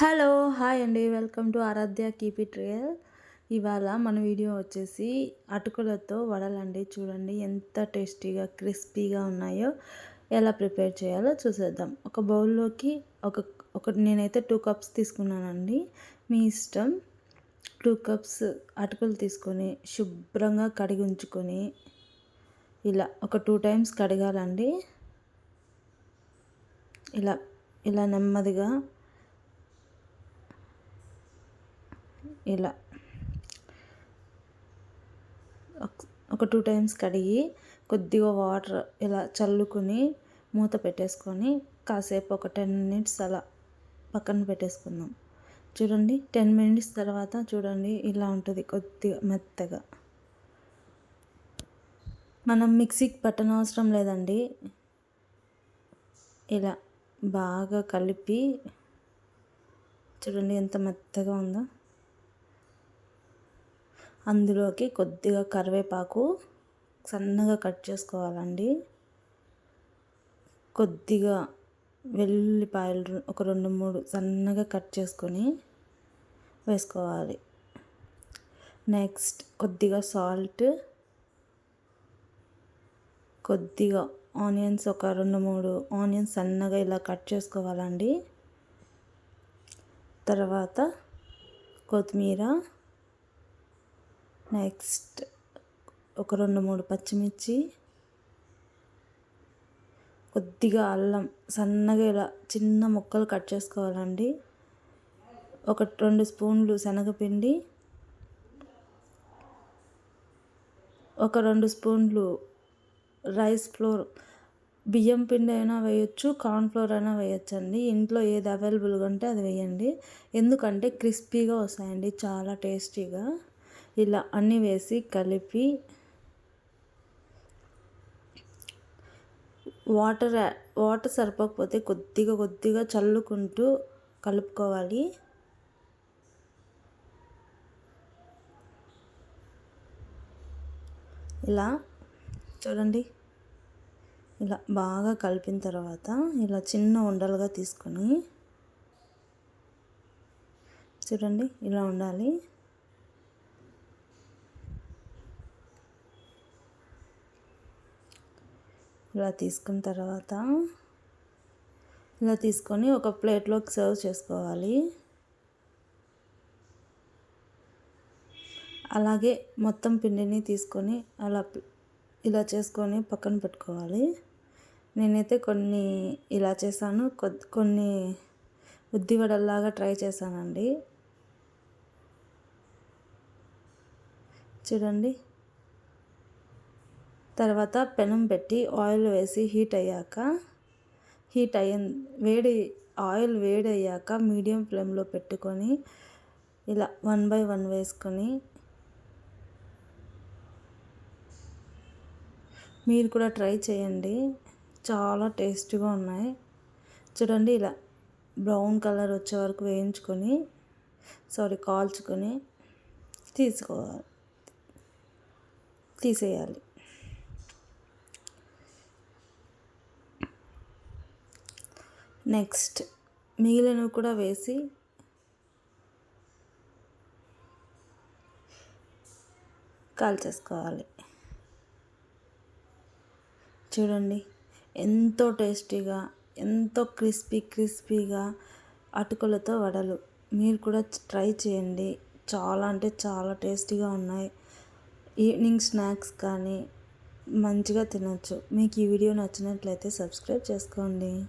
Hello hi అండి. Welcome to Aaradhya keep it real. ఇవాళ మన వీడియో వచ్చేసి అటుకులతో వడలండి. చూడండి ఎంత టేస్టీగా క్రిస్పీగా ఉన్నాయో ఎలా ప్రిపేర్ చేయాలో చూసేద్దాం. ఒక బౌల్లోకి ఒక ఒక నేనైతే టూ కప్స్ తీసుకున్నానండి. మీ ఇష్టం? టూ కప్స్ అటుకులు తీసుకొని శుభ్రంగా కడిగి ఉంచుకొని ఇలా ఒక టూ టైమ్స్ కడగాలండి. ఇలా ఇలా నెమ్మదిగా ఇలా. ఒక టూ టైమ్స్ కడిగి కొద్దిగా వాటర్ ఇలా చల్లుకొని మూత పెట్టేసుకొని కాసేపు ఒక టెన్ మినిట్స్ అలా పక్కన పెట్టేసుకుందాం. చూడండి టెన్ మినిట్స్ తర్వాత చూడండి ఇలా ఉంటుంది కొద్దిగా మెత్తగా. మనం మిక్సీకి పట్టనవసరం లేదండి. ఇలా బాగా కలిపి చూడండి ఎంత మెత్తగా ఉందో. అందులోకి కొద్దిగా కరివేపాకు సన్నగా కట్ చేసుకోవాలండి. కొద్దిగా వెల్లుల్లిపాయలు ఒక రెండు మూడు సన్నగా కట్ చేసుకొని వేసుకోవాలి. నెక్స్ట్ కొద్దిగా సాల్ట్ కొద్దిగా ఆనియన్స్ ఒక రెండు మూడు ఆనియన్స్ సన్నగా ఇలా కట్ చేసుకోవాలండి. తర్వాత కొత్తిమీర నెక్స్ట్ ఒక రెండు మూడు పచ్చిమిర్చి కొద్దిగా అల్లం సన్నగా ఇలా చిన్న ముక్కలు కట్ చేసుకోవాలండి. ఒక రెండు స్పూన్లు శనగపిండి ఒక రెండు స్పూన్లు రైస్ ఫ్లోర్ బియ్యం పిండి అయినా వేయచ్చు కార్న్ఫ్లోర్ అయినా వేయొచ్చండి. ఇంట్లో ఏది అవైలబుల్గా ఉంటే అది వేయండి. ఎందుకంటే క్రిస్పీగా వస్తాయండి చాలా టేస్టీగా. ఇలా అన్నీ వేసి కలిపి వాటర్ వాటర్ సరిపోకపోతే కొద్దిగా కొద్దిగా చల్లుకుంటూ కలుపుకోవాలి. ఇలా చూడండి. ఇలా బాగా కలిపిన తర్వాత ఇలా చిన్న ఉండలుగా తీసుకొని చూడండి ఇలా ఉండాలి. ఇలా తీసుకున్న తర్వాత ఇలా తీసుకొని ఒక ప్లేట్లోకి సర్వ్ చేసుకోవాలి. అలాగే మొత్తం పిండిని తీసుకొని అలా ఇలా చేసుకొని పక్కన పెట్టుకోవాలి. నేనైతే కొన్ని ఇలా చేశాను. కొన్ని ఉద్దివడల్లాగా ట్రై చేశానండి. చూడండి. తర్వాత పెనం పెట్టి ఆయిల్ వేసి హీట్ అయ్యాక హీట్ అయ్యి వేడి ఆయిల్ వేడి అయ్యాక మీడియం ఫ్లేమ్లో పెట్టుకొని ఇలా వన్ బై వన్ వేసుకొని మీరు కూడా ట్రై చేయండి. చాలా టేస్టీగా ఉన్నాయి. చూడండి ఇలా బ్రౌన్ కలర్ వచ్చే వరకు వేయించుకొని సారీ కాల్చుకొని తీసుకోవాలి తీసేయాలి. నెక్స్ట్ మిగిలినవి కూడా వేసి కాల్చేసుకోవాలి. చూడండి ఎంతో టేస్టీగా ఎంతో క్రిస్పీ క్రిస్పీగా అటుకులతో వడలు. మీరు కూడా ట్రై చేయండి. చాలా అంటే చాలా టేస్టీగా ఉన్నాయి. ఈవినింగ్ స్నాక్స్ కానీ మంచిగా తినచ్చు. మీకు ఈ వీడియో నచ్చినట్లయితే సబ్స్క్రైబ్ చేసుకోండి.